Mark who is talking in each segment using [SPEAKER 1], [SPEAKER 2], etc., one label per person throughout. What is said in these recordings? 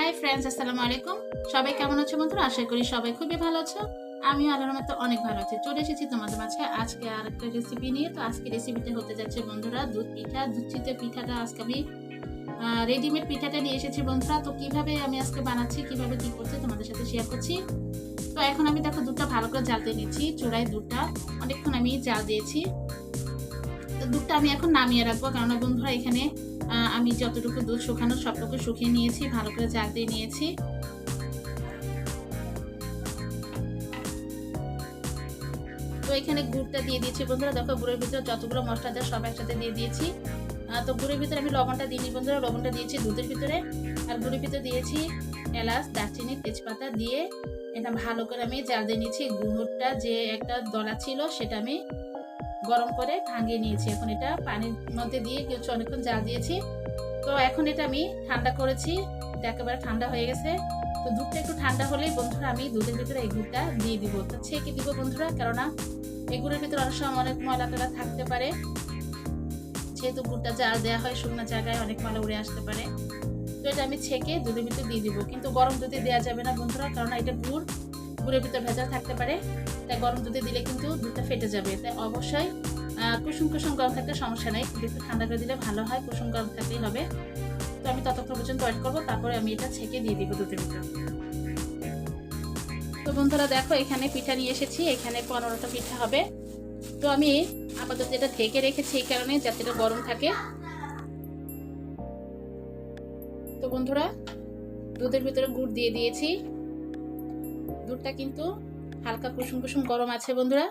[SPEAKER 1] Hi friends আসসালামু আলাইকুম। সবাই কেমন আছো বন্ধুরা? আশা করি সবাই খুবই ভালো আছো। আমিও আল্লাহর মতো অনেক ভালো আছি। চলে এসেছি তোমাদের মাঝে আজকে আর একটা রেসিপি নিয়ে। তো আজকে রেসিপিটা হতে যাচ্ছে বন্ধুরা দুধ পিঠা, দুধ চিতে পিঠাটা। আজকে আমি রেডিমেড পিঠাটা নিয়ে এসেছি বন্ধুরা। তো কীভাবে আমি আজকে বানাচ্ছি, কীভাবে কি করছি তোমাদের সাথে শেয়ার করছি। তো এখন আমি দেখো দুধটা ভালো করে জাল দিয়ে নিচ্ছি, চূড়ায় দুধটা। অনেকক্ষণ আমি জাল দিয়েছি। তো দুধটা আমি এখন নামিয়ে রাখব। কেননা বন্ধুরা এখানে আমি যতটুকু দুধ শুকানো সবটুকু শুকিয়ে নিয়েছি, ভালো করে জাল দিয়ে নিয়েছি। তো এখানে গুড়টা দিয়ে দিয়েছি বন্ধুরা। দেখো গুড়ের ভিতরে যতগুলো মশলা দেয় সব একসাথে দিয়ে দিয়েছি। তো গুড়ের ভিতরে আমি লবণটা দিইনি বন্ধুরা। লবণটা দিয়েছি দুধের ভিতরে। আর গুড়ের ভিতরে দিয়েছি এলাচ, দারচিনি, তেজপাতা দিয়ে এটা ভালো করে আমি জাল দিয়ে নিয়েছি। গুড়টা যে একটা দলা ছিল সেটা আমি গরম করে ভাঙিয়ে নিয়েছি। এখন এটা পানির মধ্যে দিয়ে কিছু অনেকক্ষণ জাল দিয়েছি। তো এখন এটা আমি ঠান্ডা করেছি। এটা একেবারে ঠান্ডা হয়ে গেছে। তো দুধটা একটু ঠান্ডা হলেই বন্ধুরা আমি দুধের ভিতরে এই গুড়টা দিয়ে দিব। তো ছেঁকে দিব বন্ধুরা, কেননা এই গুড়ের ভিতরে অনেক সময় অনেক ময়লা টলা থাকতে পারে। যেহেতু গুড়টা জাল দেওয়া হয়, শুকনো জায়গায় অনেক ময়লা উড়ে আসতে পারে। তো এটা আমি ছেঁকে দুধের ভিতরে দিয়ে দিব। কিন্তু গরম দুধে দেওয়া যাবে না বন্ধুরা কারণ এটা গুড়। গুড়ের ভিতরে ভেজাল থাকতে পারে, তাই গরম দুধে দিলে কিন্তু দুধটা ফেটে যাবে। তাই অবশ্যই কুসুম কুসুম গরম থাকলে সমস্যা নেই, কিন্তু একটু ঠান্ডা করে দিলে ভালো হয়, কুসুম গরম থাকলেই হবে। তো আমি ততক্ষণ পর্যন্ত ওয়েট করব, তারপরে আমি এটা ছেঁকে দিয়ে দিব দুধের ভিতরে। তো বন্ধুরা দেখো, এখানে পিঠা নিয়ে এসেছি, এখানে পনেরোটা পিঠা হবে। তো আমি আপাতত এটা ঢেকে রেখেছি এই কারণে, যাতে এটা গরম থাকে। তো বন্ধুরা, দুধের ভিতরে গুড় দিয়ে দিয়েছি। দুধটা কিন্তু হালকা কুসুম কুসুম গরম আছে, বন্ধুরা।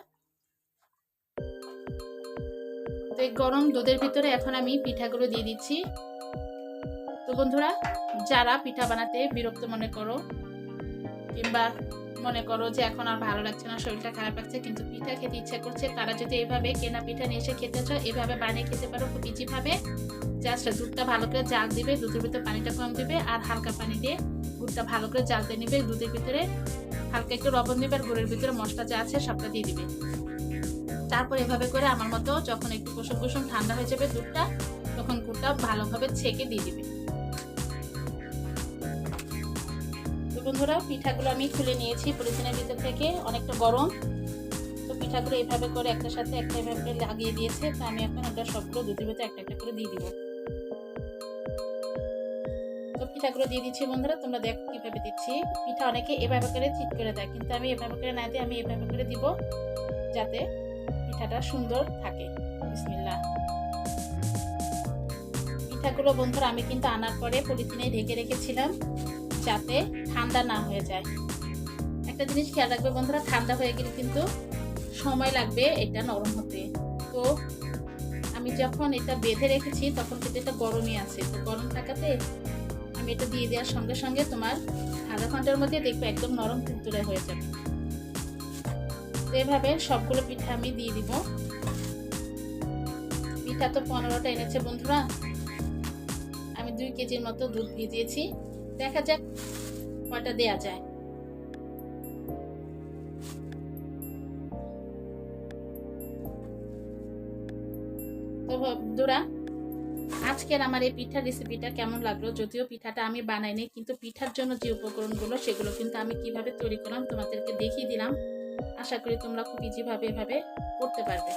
[SPEAKER 1] তো এই গরম দুধের ভিতরে এখন আমি পিঠাগুলো দিয়ে দিচ্ছি। তো বন্ধুরা, যারা পিঠা বানাতে বিরক্ত মনে করো, কিংবা মনে করো যে এখন আর ভালো লাগছে না, শরীরটা খারাপ লাগছে, কিন্তু পিঠা খেতে ইচ্ছা করছে, তারা যদি এইভাবে কেনা পিঠা নিয়ে এসে খেতে চাও এভাবে বানিয়ে খেতে পারো খুব ইজি ভাবে। জাস্ট দুধটা ভালো করে জাল দিবে, দুধের ভিতরে পানিটা কম দিবে, আর হালকা পানি দিয়ে গুড়টা ভালো করে জালতে নিবে, দুধের ভিতরে হালকা একটু লবণ দিবে আর গুড়ের ভিতরে মশলা যা আছে সবটা দিয়ে দিবে। তারপর এভাবে করে আমার মতো যখন একটু কুসুম কুসুম ঠান্ডা হয়ে যাবে দুধটা, তখন গুড়টা ভালোভাবে ছেঁকে দিয়ে দিবে। বন্ধুরা, পিঠাগুলো আমি খুলে নিয়েছি পলিথিনের ভিতর থেকে, অনেকটা গরম। তো পিঠাগুলো এইভাবে করে একটার সাথে একটা এভাবে লাগিয়ে দিয়েছে, তো আমি এখন ওটা সবগুলো দুধের ভিতরে একটা একটা করে দিয়ে দিব। পিঠাগুলো দিয়ে দিচ্ছি বন্ধুরা, তোমরা দেখো কীভাবে দিচ্ছি। পিঠা অনেকে এভাবে করে ঠিক করে দেয়, কিন্তু আমি এভাবে করে না দিয়ে আমি এভাবে করে দিব যাতে পিঠাটা সুন্দর থাকে। বিসমিল্লাহ। পিঠাগুলো বন্ধুরা আমি কিন্তু আনার পরে পলিথিনে ঢেকে রেখেছিলাম যাতে ঠান্ডা না হয়ে যায়। একটা জিনিস খেয়াল রাখবে বন্ধুরা, ঠান্ডা হয়ে গেলে কিন্তু সময় লাগবে এটা নরম হতে। তো আমি যখন এটা বেঁধে রেখেছি তখন কিন্তু এটা গরমই আছে, তো গরম থাকাতে আমি এটা দিয়ে দেওয়ার সঙ্গে সঙ্গে তোমার আধা ঘণ্টার মধ্যে দেখবে একদম নরম তুলতুলে হয়ে যাবে। তো এভাবে সবগুলো পিঠা আমি দিয়ে দিব। পিঠা তো পনেরোটা এনেছে বন্ধুরা। আমি দুই কেজির মতো দুধ ভিজিয়েছি দেখা যাক কয়টা দেয়া যায়। তো বন্ধুরা আজকের আমার এই পিঠার রেসিপিটা কেমন লাগল যদিও পিঠাটা আমি বানাইনি কিন্তু পিঠার জন্য যে উপকরণগুলো, সেগুলো কিন্তু আমি কীভাবে তৈরি করলাম তোমাদেরকে দেখিয়ে দিলাম। আশা করি তোমরা খুব ইজিভাবে এভাবে করতে পারবে।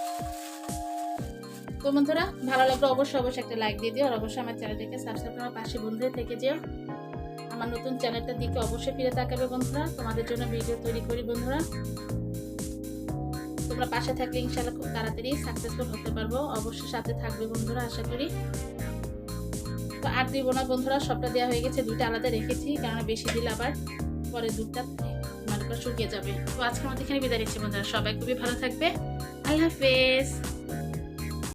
[SPEAKER 1] তো বন্ধুরা, ভালো লাগলে অবশ্যই অবশ্যই একটা লাইক দিয়ে দিও, আর অবশ্যই আমার চ্যানেলটাকে সাবস্ক্রাইব করার পাশে বন্ধু থেকে যেও। আমার নতুন চ্যানেলটার দিকে অবশ্যই ফিরে তাকাবে বন্ধুরা। তোমাদের জন্য ভিডিও তৈরি করি বন্ধুরা। তোমরা পাশে থাকলে ইনশাল্লাহ খুব তাড়াতাড়ি সাকসেসফুল হতে পারব। অবশ্যই সাথে থাকবে বন্ধুরা, আশা করি। তো আর দিব না বন্ধুরা, সবটা দেওয়া হয়ে গেছে, দুইটা আলাদা রেখেছি, কারণ বেশি দিলে আবার পরে দুধটা মানে শুকিয়ে যাবে। তো আজকে আমাদের এখানে বিদায় নিচ্ছি বন্ধুরা, সবাই খুবই ভালো থাকবে। আল্লাহ হাফেজ।